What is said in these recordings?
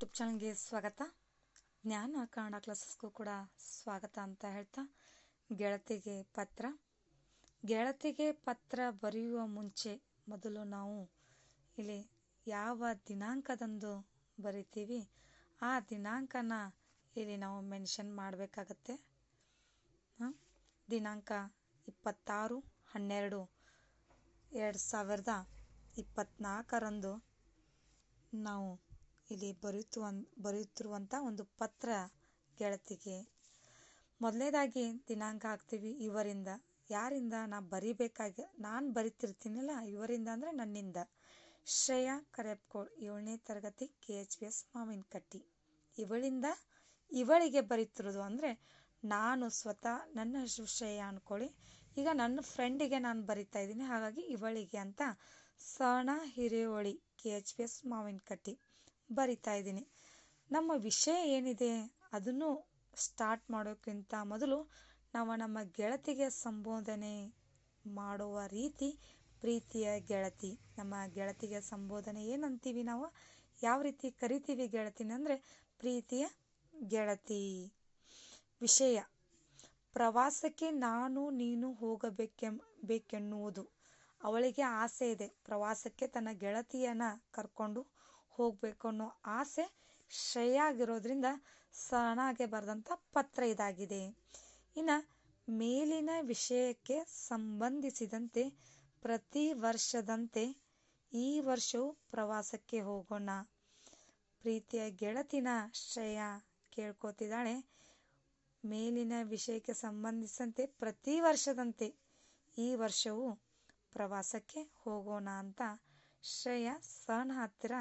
YouTube ಚಾನಲ್ಗೆ ಸ್ವಾಗತ. ಜ್ಞಾನ ಕನ್ನಡ ಕ್ಲಾಸಸ್ಗೂ ಕೂಡ ಸ್ವಾಗತ ಅಂತ ಹೇಳ್ತಾ ಗೆಳತಿಗೆ ಪತ್ರ. ಗೆಳತಿಗೆ ಪತ್ರ ಬರೆಯುವ ಮುಂಚೆ ಮೊದಲು ನಾವು ಇಲ್ಲಿ ಯಾವ ದಿನಾಂಕದಂದು ಬರಿತೀವಿ, ಆ ದಿನಾಂಕನ ಇಲ್ಲಿ ನಾವು ಮೆನ್ಷನ್ ಮಾಡಬೇಕಾಗತ್ತೆ. ದಿನಾಂಕ ಇಪ್ಪತ್ತಾರು, ಹನ್ನೆರಡು, ಎರಡು ಸಾವಿರದ ಇಪ್ಪತ್ತ್ನಾಲ್ಕರಂದು ನಾವು ಇಲ್ಲಿ ಬರೆಯುತ್ತ ಬರೆಯುತ್ತಿರುವಂಥ ಒಂದು ಪತ್ರ ಗೆಳತಿಗೆ. ಮೊದಲನೇದಾಗಿ ದಿನಾಂಕ ಹಾಕ್ತೀವಿ, ಇವರಿಂದ. ಯಾರಿಂದ ನಾ ಬರಿಬೇಕಾಗಿ, ನಾನು ಬರಿತಿರ್ತೀನಲ್ಲ, ಇವರಿಂದ ಅಂದರೆ ನನ್ನಿಂದ. ಶ್ರೇಯಾ ಕರೆಪ್ಕೋಳ್ ಏಳನೇ ತರಗತಿ K H B S Mavinakatti. ಇವಳಿಂದ ಇವಳಿಗೆ ಬರೀತಿರೋದು ಅಂದರೆ ನಾನು ಸ್ವತಃ ನನ್ನ ಹೆಸರು ಶ್ರೇಯಾ ಅಂದ್ಕೊಳ್ಳಿ ಈಗ ನನ್ನ ಫ್ರೆಂಡಿಗೆ ನಾನು ಬರಿತಾ ಇದ್ದೀನಿ, ಹಾಗಾಗಿ ಇವಳಿಗೆ ಅಂತ ಸಣ Hireholi K H B S Mavinakatti. ಬರಿತಾ ಇದ್ದೀನಿ. ನಮ್ಮ ವಿಷಯ ಏನಿದೆ ಅದನ್ನು ಸ್ಟಾರ್ಟ್ ಮಾಡೋಕ್ಕಿಂತ ಮೊದಲು ನಾವು ನಮ್ಮ ಗೆಳತಿಗೆ ಸಂಬೋಧನೆ ಮಾಡುವ ರೀತಿ, ಪ್ರೀತಿಯ ಗೆಳತಿ. ನಮ್ಮ ಗೆಳತಿಗೆ ಸಂಬೋಧನೆ ಏನಂತೀವಿ ನಾವು? ಯಾವ ರೀತಿ ಕರಿತೀವಿ ಗೆಳತಿನ ಅಂದರೆ ಪ್ರೀತಿಯ ಗೆಳತಿ. ವಿಷಯ, ಪ್ರವಾಸಕ್ಕೆ ನಾನು ನೀನು ಹೋಗಬೇಕೆ, ಬೇಕೆನ್ನುವುದು. ಅವಳಿಗೆ ಆಸೆ ಇದೆ. ಪ್ರವಾಸಕ್ಕೆ ತನ್ನ ಗೆಳತಿಯನ್ನು ಕರ್ಕೊಂಡು ಹೋಗಬೇಕು ಅನ್ನೋ ಆಸೆ ಶ್ರೇಯಾಗಿರೋದ್ರಿಂದ ಸಣಾಗೆ ಬರೆದಂಥ ಪತ್ರ ಇದಾಗಿದೆ. ಇನ್ನು ಮೇಲಿನ ವಿಷಯಕ್ಕೆ ಸಂಬಂಧಿಸಿದಂತೆ ಪ್ರತಿ ವರ್ಷದಂತೆ ಈ ವರ್ಷವೂ ಪ್ರವಾಸಕ್ಕೆ ಹೋಗೋಣ. ಪ್ರೀತಿಯ ಗೆಳತಿನ ಶ್ರೇಯ ಕೇಳ್ಕೊತಿದ್ದಾಳೆ. ಮೇಲಿನ ವಿಷಯಕ್ಕೆ ಸಂಬಂಧಿಸಿದಂತೆ ಪ್ರತಿ ವರ್ಷದಂತೆ ಈ ವರ್ಷವೂ ಪ್ರವಾಸಕ್ಕೆ ಹೋಗೋಣ ಅಂತ ಶ್ರೇಯ ಸಣ್ಣ ಹತ್ತಿರ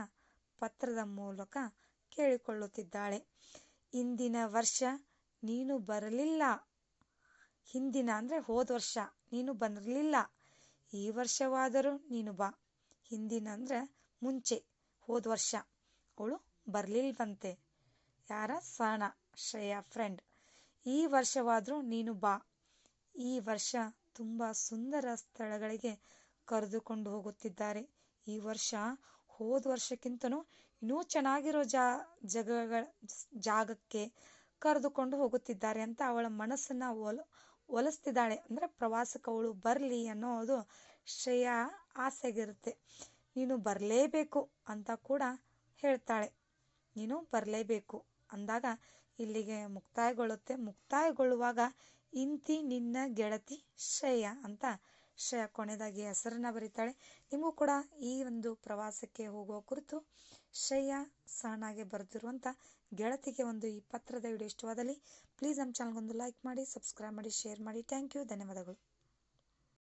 ಪತ್ರದ ಮೂಲಕ ಕೇಳಿಕೊಳ್ಳುತ್ತಿದ್ದಾಳೆ. ಇಂದಿನ ವರ್ಷ ನೀನು ಬರಲಿಲ್ಲ. ಹಿಂದಿನ ಅಂದರೆ ಹೋದ ವರ್ಷ ನೀನು ಬರಲಿಲ್ಲ. ಈ ವರ್ಷವಾದರೂ ನೀನು ಬಾ. ಹಿಂದಿನ ಅಂದರೆ ಮುಂಚೆ, ಹೋದ ವರ್ಷ. ಅವಳು ಬರಲಿಲ್ವಂತೆ. ಯಾರ? ಸಹನ ಶ್ರೇಯ ಫ್ರೆಂಡ್. ಈ ವರ್ಷವಾದರೂ ನೀನು ಬಾ. ಈ ವರ್ಷ ತುಂಬ ಸುಂದರ ಸ್ಥಳಗಳಿಗೆ ಕರೆದುಕೊಂಡು ಹೋಗುತ್ತಿದ್ದಾರೆ. ಈ ವರ್ಷ ಹೋದ ವರ್ಷಕ್ಕಿಂತನೂ ಇನ್ನೂ ಚೆನ್ನಾಗಿರೋ ಜಾ, ಜಗಗಳ, ಜಾಗಕ್ಕೆ ಕರೆದುಕೊಂಡು ಹೋಗುತ್ತಿದ್ದಾರೆ ಅಂತ ಅವಳ ಮನಸ್ಸನ್ನು ಒಲ, ಒಲಿಸ್ತಿದ್ದಾಳೆ. ಅಂದರೆ ಪ್ರವಾಸಕ್ಕೆ ಬರಲಿ ಅನ್ನೋದು ಶ್ರೇಯಾ ಆಸೆಗಿರುತ್ತೆ. ನೀನು ಬರಲೇಬೇಕು ಅಂತ ಕೂಡ ಹೇಳ್ತಾಳೆ. ನೀನು ಬರಲೇಬೇಕು ಅಂದಾಗ ಇಲ್ಲಿಗೆ ಮುಕ್ತಾಯಗೊಳ್ಳುತ್ತೆ. ಮುಕ್ತಾಯಗೊಳ್ಳುವಾಗ, ಇಂತಿ ನಿನ್ನ ಗೆಳತಿ ಶ್ರೇಯ ಅಂತ ಶ್ರೇಯ ಕೊನೆದಾಗಿ ಹೆಸರನ್ನ ಬರೀತಾಳೆ. ನಿಮಗೂ ಕೂಡ ಈ ಒಂದು ಪ್ರವಾಸಕ್ಕೆ ಹೋಗುವ ಕುರಿತು ಶ್ರೇಯ ಸಹನಾಗೆ ಬರೆದಿರುವಂಥ ಗೆಳತಿಗೆ ಒಂದು ಈ ಪತ್ರದ ವಿಡಿಯೋ ಇಷ್ಟವಾದಲ್ಲಿ ಪ್ಲೀಸ್ ನಮ್ಮ ಚಾನಲ್ಗೊಂದು ಲೈಕ್ ಮಾಡಿ ಸಬ್ಸ್ಕ್ರೈಬ್ ಮಾಡಿ ಶೇರ್ ಮಾಡಿ. ಥ್ಯಾಂಕ್ ಯು ಧನ್ಯವಾದಗಳು.